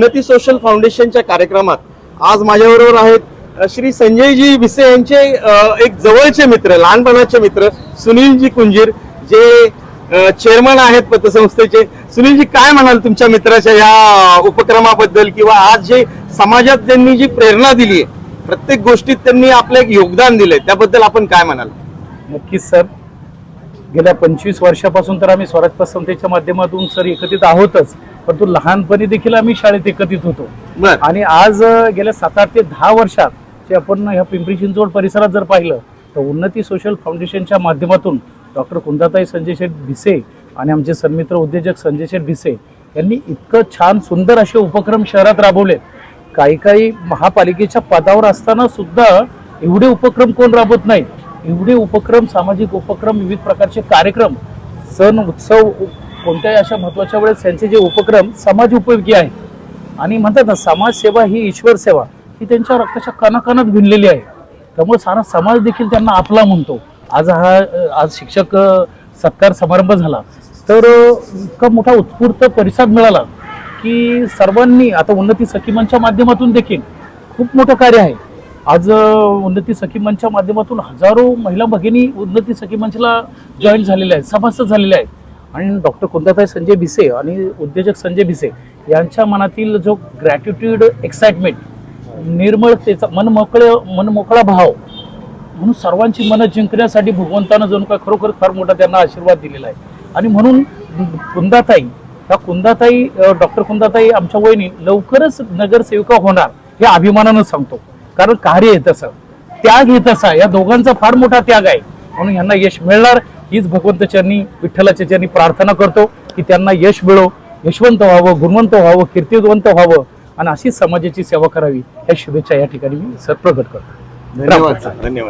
उन्नती सोशल फाउंडेशनच्या कार्यक्रमात आज माझ्याबरोबर आहेत श्री संजयजी भिसे यांचे एक जवळचे मित्र लहानपणाचे मित्र सुनीलजी कुंजीर जे चेअरमन आहेत पतसंस्थेचे. सुनीलजी काय म्हणाल तुमच्या मित्राच्या या उपक्रमाबद्दल किंवा आज जे समाजात त्यांनी जी प्रेरणा दिली आहे प्रत्येक गोष्टीत त्यांनी आपलं एक योगदान दिलंय त्याबद्दल आपण काय म्हणाल? नक्कीच सर. गेल्या पंचवीस वर्षापासून तर आम्ही स्वराज पतसंस्थेच्या माध्यमातून सर एकत्रित आहोतच. परंतु लहानपणी देखील आम्ही शाळेत एकत्रित होतो. आणि आज गेल्या सात आठ ते दहा वर्षात जे आपण ह्या पिंपरी चिंचवड परिसरात जर पाहिलं तर उन्नती सोशल फाउंडेशनच्या माध्यमातून डॉक्टर कुंदाताई संजय शेठ भिसे आणि आमचे सन्मित्र उद्योजक संजय शेठ भिसे यांनी इतकं छान सुंदर असे उपक्रम शहरात राबवलेत. काही काही महापालिकेच्या पदावर असताना सुद्धा एवढे उपक्रम कोण राबवत नाहीत. एवढे उपक्रम सामाजिक उपक्रम विविध प्रकारचे कार्यक्रम सण उत्सव कोणत्याही अशा महत्त्वाच्या वेळेस त्यांचे जे उपक्रम समाज उपयोगी आहेत. आणि म्हणतात ना समाजसेवा ही ईश्वर सेवा ही त्यांच्या रक्ताच्या कानाकानात भिनलेली आहे. त्यामुळे सारा समाज देखील त्यांना आपला म्हणतो. आज हा आज शिक्षक सत्कार समारंभ झाला तर इतका मोठा उत्स्फूर्त परिसाद मिळाला की सर्वांनी आता उन्नती सखीमांच्या माध्यमातून देखील खूप मोठं कार्य आहे. आज उन्नती सखीमांच्या माध्यमातून हजारो महिला भगिनी उन्नती सखीमंचला जॉईन झालेल्या आहेत सभासद झालेल्या आहेत. आणि डॉक्टर कुंदाताई संजय भिसे आणि उद्योजक संजय भिसे यांच्या मनातील जो ग्रॅटिट्यूड एक्साइटमेंट निर्मळतेचा मन मनमोकळा मन मोकळा भाव म्हणून सर्वांची मनं जिंकण्यासाठी भगवंतानं जणू काय खरोखर फार मोठा त्यांना आशीर्वाद दिलेला आहे. आणि म्हणून कुंदाताई त्या कुंदाताई डॉक्टर कुंदाताई आमच्या वहिनी लवकरच नगरसेविका होणार हे अभिमानानं सांगतो. कारण कार्य आहे तसं. त्याग हे तसा. या दोघांचा फार मोठा त्याग आहे. म्हणून यांना यश मिळणार. हीच भगवंत चरणी विठ्ठलाच्या चरणी प्रार्थना करतो की त्यांना यश मिळो यशवंत व्हावं गुणवंत व्हावं कीर्तिवंत व्हावं आणि अशीच समाजाची सेवा करावी. या शुभेच्छा या ठिकाणी मी सर प्रकट करतो. धन्यवाद धन्यवाद.